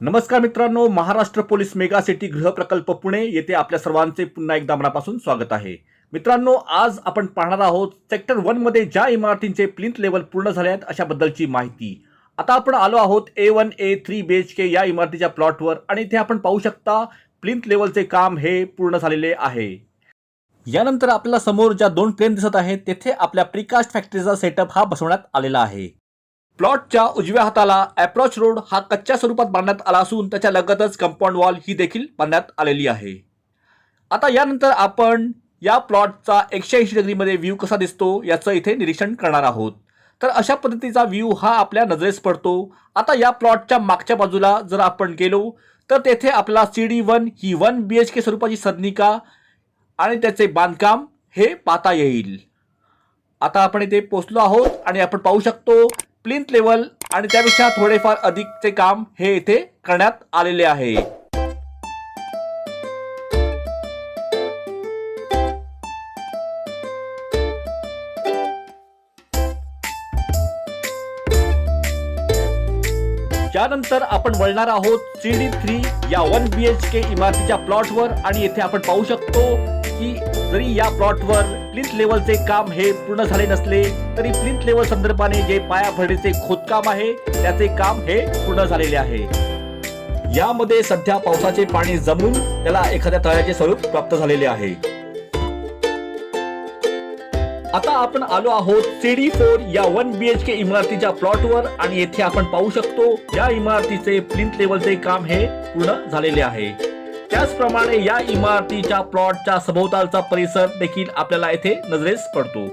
नमस्कार मित्रांनो Maharashtra police mega city गृह प्रकल्प पुणे येथे आपल्या सर्वांचे पुन्हा एकदा मनापासून स्वागत आहे. मित्रांनो आज आपण पाहणार आहोत सेक्टर वनमध्ये ज्या इमारतींचे प्लिंथ लेवल पूर्ण झाले आहेत अशाबद्दलची माहिती. आता आपण आलो आहोत A one A three B H K या इमारतीच्या प्लॉटवर आणि इथे आपण पाहू शकता प्लिंथ लेवलचे काम हे पूर्ण झालेले आहे. यानंतर आपल्याला समोर ज्या दोन प्लेन दिसत आहेत तेथे आपल्या प्रिकास्ट फॅक्टरीचा सेटअप हा बसवण्यात आलेला आहे. प्लॉटच्या उजव्या हाताला अप्रोच रोड हा कच्च्या स्वरूपात बांधण्यात आला असून त्याच्या लगतच कंपाऊंड वॉल ही देखील बांधण्यात आलेली आहे. आता यानंतर आपण या प्लॉटचा एकशे ऐंशी डिग्रीमध्ये व्ह्यू कसा दिसतो याचं इथे निरीक्षण करणार आहोत. तर अशा पद्धतीचा व्ह्यू हा आपल्या नजरेस पडतो. आता या प्लॉटच्या मागच्या बाजूला जर आपण गेलो तर तेथे आपला सी डी वन ही वन बी एच के स्वरूपाची सदनिका आणि त्याचे बांधकाम हे पाहता येईल. आता आपण इथे पोचलो आहोत आणि आपण पाहू शकतो प्लिंथ लेवल आणि त्यापेक्षा थोडेफार अधिकचे काम हे इथे करण्यात आलेले आहे. त्यानंतर आपण वळणार आहोत सी डी थ्री या वन बी एच के इमारतीच्या प्लॉटवर आणि येथे आपण पाहू शकतो की जरी या प्लॉटवर प्लिंथ लेवलचे काम हे पूर्ण झाले नसले तरी प्लिंथ लेवल संदर्भाने जे पायाभरणीचे खोदकाम आहे त्याचे काम हे पूर्ण झालेले आहे. यामध्ये सध्या पावसाचे पाणी जमून त्याला एखाद्या तळ्याचे स्वरूप प्राप्त झालेले आहे. आता आपण आलो आहोत सीडी फोर या वन बी एच के इमारतीच्या प्लॉटवर आणि येथे आपण पाहू शकतो या इमारतीचे प्लिंथ लेवलचे काम हे पूर्ण झालेले आहे. त्याचप्रमाणे या इमारतीच्या प्लॉटच्या सभोवतालचा परिसर देखील आपल्याला येथे नजरेस पडतो.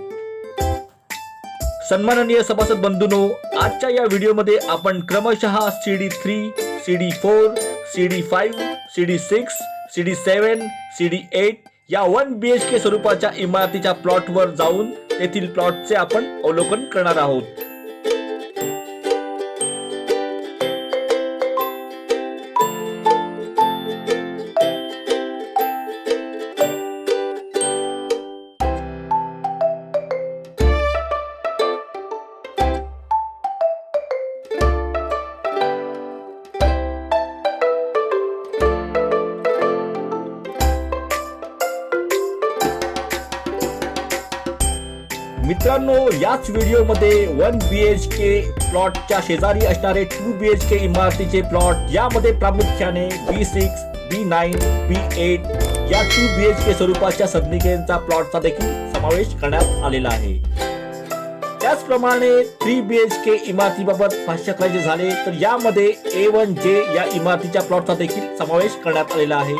सन्माननीय सभासद बंधूनो आजच्या या व्हिडिओमध्ये आपण क्रमशः C D three C D four C D five C D six C D seven C D eight या वन बी एच के स्वरूपाच्या इमारतीच्या प्लॉटवर जाऊन तेथील प्लॉटचे आपण अवलोकन करणार आहोत. मित्रांनो याच व्हिडिओमध्ये वन बी एच के प्लॉटच्या शेजारी असणारे टू बी एच के इमारतीचे प्लॉट यामध्ये प्रामुख्याने B six B nine B eight या टू बी एच के स्वरूपाच्या सदनिकेचा प्लॉटचा देखील समावेश करण्यात आलेला आहे. त्याचप्रमाणे थ्री बी एच के इमारतीबाबत भाष्य करायचे झाले तर यामध्ये ए वन जे या इमारतीच्या प्लॉटचा देखील समावेश करण्यात आलेला आहे.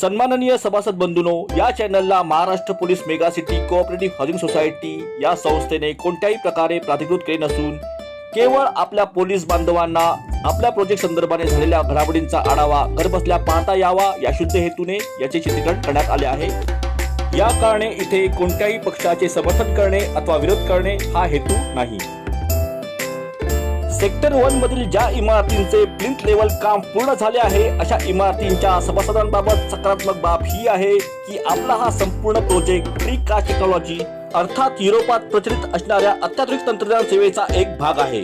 सन्माननीय सभासद बंधूनो या चॅनलला Maharashtra police mega city cooperative housing society या संस्थेने कोणत्याही प्रकारे प्राधिकृत केले नसून केवळ आपल्या पोलीस बांधवांना आपल्या प्रोजेक्ट संदर्भाने झालेल्या घडामोडींचा आढावा घरबसल्या पाहता यावा या शुद्ध हेतूने याचे चित्रीकरण करण्यात आले आहे. या कारणे इथे कोणत्याही पक्षाचे समर्थन करणे अथवा विरोध करणे हा हेतू नाही. सेक्टर वन मधील ज्या इमारतींचे प्लिंथ लेवल काम पूर्ण झाले आहे अशा इमारतींच्या सभासदांबाबत सकारात्मक बाब ही आहे की आपला हा संपूर्ण प्रोजेक्ट प्री टेक्नॉलॉजी अर्थात युरोपात प्रचलित असणाऱ्या अत्याधुनिक तंत्रज्ञान सेवेचा एक भाग आहे.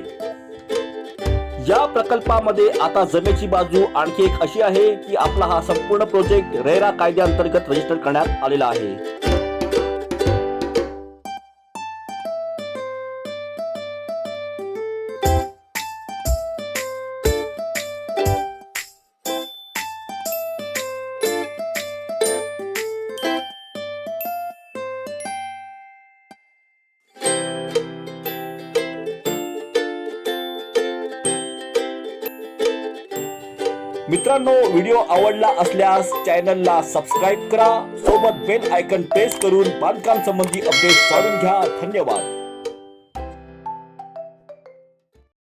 या प्रकल्पामध्ये आता जमेची बाजू आणखी एक अशी आहे की आपला हा संपूर्ण प्रोजेक्ट रेरा कायद्याअंतर्गत रजिस्टर करण्यात आलेला आहे. मित्रांनो व्हिडिओ आवडला असल्यास चॅनलला सबस्क्राईब करा. सोबत बेल आयकन प्रेस करून बांधकाम संबंधी अपडेट जाणून घ्या. धन्यवाद.